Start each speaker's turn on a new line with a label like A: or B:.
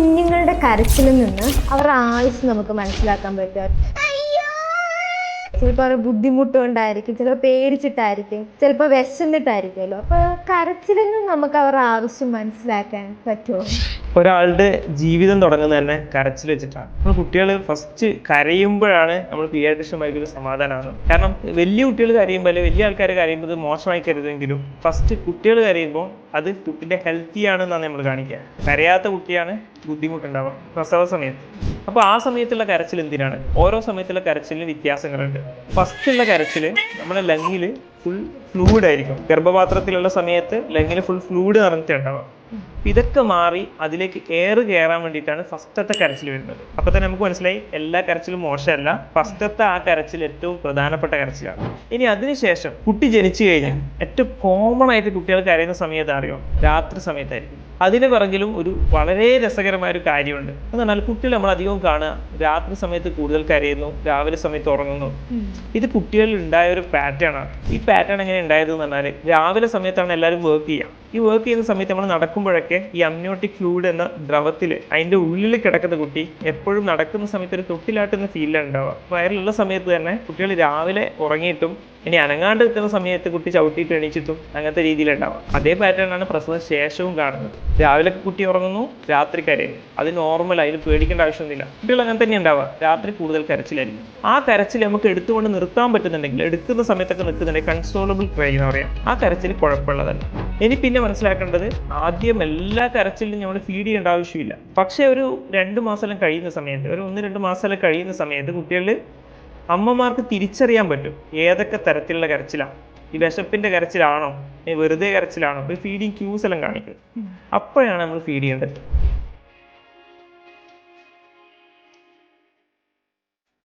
A: കുഞ്ഞുങ്ങളുടെ കരച്ചിലിൽ നിന്ന് അവരുടെ ആവശ്യം നമുക്ക് മനസ്സിലാക്കാൻ പറ്റും. ചിലപ്പോൾ അവരുടെ ബുദ്ധിമുട്ടുകൊണ്ടായിരിക്കും ചിലപ്പോൾ പേടിച്ചിട്ടായിരിക്കും ചിലപ്പോൾ വിശന്നിട്ടായിരിക്കുമല്ലോ. അപ്പോൾ കരച്ചിലിൽ നിന്ന് നമുക്ക് അവരുടെ ആവശ്യം മനസ്സിലാക്കാൻ പറ്റുമോ?
B: ഒരാളുടെ ജീവിതം തുടങ്ങുന്നത് തന്നെ കരച്ചിൽ വെച്ചിട്ടാണ്. നമ്മൾ കുട്ടികൾ ഫസ്റ്റ് കരയുമ്പോഴാണ് നമ്മൾ പീഡിയാട്രിഷ്യന്മാർക്ക് ഒരു സമാധാനമാണ് കാരണം വലിയ കുട്ടികൾ കരയുമ്പോൾ അല്ലെങ്കിൽ വലിയ ആൾക്കാർ കരയുമ്പോൾ മോശമായി കരുതെങ്കിലും ഫസ്റ്റ് കുട്ടികൾ കരയുമ്പോൾ അത് കുട്ടിന്റെ ഹെൽത്തി ആണെന്നാണ് നമ്മൾ കാണിക്കുക. കരയാത്ത കുട്ടിയാണ് ബുദ്ധിമുട്ടുണ്ടാവുക പ്രസവ സമയത്ത്. അപ്പോൾ ആ സമയത്തുള്ള കരച്ചിൽ എന്തിനാണ്? ഓരോ സമയത്തുള്ള കരച്ചിലിന് വ്യത്യാസങ്ങളുണ്ട്. ഫസ്റ്റുള്ള കരച്ചിൽ നമ്മുടെ ലങ്ങിൽ ഫുൾ ഫ്ലൂയിഡ് ആയിരിക്കും. ഗർഭപാത്രത്തിലുള്ള സമയത്ത് ലങ്ങിൽ ഫുൾ ഫ്ലൂയിഡ് നിറഞ്ഞിട്ടുണ്ടാവുക. ഇതൊക്കെ മാറി അതിലേക്ക് എയർ കയറാൻ വേണ്ടിയിട്ടാണ് ഫസ്റ്റത്തെ കരച്ചിൽ വരുന്നത്. അപ്പോൾ തന്നെ നമുക്ക് മനസ്സിലായി എല്ലാ കരച്ചിലും മോശമല്ല. ഫസ്റ്റത്തെ ആ കരച്ചിൽ ഏറ്റവും പ്രധാനപ്പെട്ട കരച്ചിലാണ്. ഇനി അതിനുശേഷം കുട്ടി ജനിച്ചു കഴിഞ്ഞാൽ ഏറ്റവും കോമൺ ആയിട്ട് കുട്ടികൾ കരയുന്ന സമയത്ത് അറിയോ? രാത്രി സമയത്തായിരിക്കും. അതിന് പിറകിലും ഒരു വളരെ രസകരമായ ഒരു കാര്യമുണ്ട്. എന്ന് പറഞ്ഞാൽ കുട്ടികൾ നമ്മൾ അധികവും കാണുക. രാത്രി സമയത്ത് കൂടുതൽ കരയുന്നു രാവിലെ സമയത്ത് ഉറങ്ങുന്നു. ഇത് കുട്ടികളിൽ ഉണ്ടായ ഒരു പാറ്റേണാണ് ഈ പാറ്റേൺ എങ്ങനെ ഉണ്ടായത് എന്ന് പറഞ്ഞാൽ രാവിലെ സമയത്താണ് എല്ലാവരും വർക്ക് ചെയ്യുക. ഈ വർക്ക് ചെയ്യുന്ന സമയത്ത് നമ്മൾ നടക്കുമ്പോഴൊക്കെ ഈ അമ്നോട്ടിക് ഫ്ലൂയിഡ് എന്ന ദ്രവത്തിൽ അതിന്റെ ഉള്ളിൽ കിടക്കുന്ന കുട്ടി എപ്പോഴും നടക്കുന്ന സമയത്ത് ഒരു തൊട്ടിലാട്ടുന്ന ഫീലാണ് ഉണ്ടാവുക. വയറിലുള്ള സമയത്ത് തന്നെ കുട്ടികൾ രാവിലെ ഉറങ്ങിയിട്ടും ഇനി അനങ്ങാണ്ട് നിൽക്കുന്ന സമയത്ത് കുട്ടി ചവിട്ടിയിട്ട് എണീച്ചിട്ടും അങ്ങനത്തെ രീതിയിലുണ്ടാവുക അതേ പാറ്റേൺ ആണ് പ്രസവ ശേഷവും കാണുന്നത്. രാവിലെ കുട്ടി ഉറങ്ങുന്നു രാത്രി കരയുന്നു അത് നോർമൽ അതിന് പേടിക്കേണ്ട ആവശ്യമൊന്നുമില്ല. കുട്ടികൾ അങ്ങനെ തന്നെ ഉണ്ടാവുക. രാത്രി കൂടുതൽ കരച്ചിലായിരിക്കും. ആ കരച്ചിൽ നമുക്ക് എടുത്തുകൊണ്ട് നിർത്താൻ പറ്റുന്നുണ്ടെങ്കിൽ എടുക്കുന്ന സമയത്തൊക്കെ നിൽക്കുന്നുണ്ടെങ്കിൽ കൺസോളബിൾ ക്രൈ എന്ന് പറയാം. ആ കരച്ചിൽ കുഴപ്പമുള്ളതല്ല. ഇനി പിന്നെ മനസ്സിലാക്കേണ്ടത് ആദ്യം എല്ലാ കരച്ചിലും നമ്മൾ ഫീഡ് ചെയ്യേണ്ട ആവശ്യമില്ല. പക്ഷേ ഒരു രണ്ട് മാസം കഴിയുന്ന സമയത്ത് ഒരു ഒന്ന് രണ്ട് മാസം കഴിയുന്ന സമയത്ത് കുട്ടികളിൽ അമ്മമാർക്ക് തിരിച്ചറിയാൻ പറ്റും ഏതൊക്കെ തരത്തിലുള്ള കരച്ചിലാണ് ഈ വിശപ്പിന്റെ കരച്ചിലാണോ? വെറുതെ കരച്ചിലാണോ? ഈ ഫീഡിങ് ക്യൂസ് എല്ലാം കാണിക്കും അപ്പോഴാണ് നമ്മൾ ഫീഡ് ചെയ്യേണ്ടത്.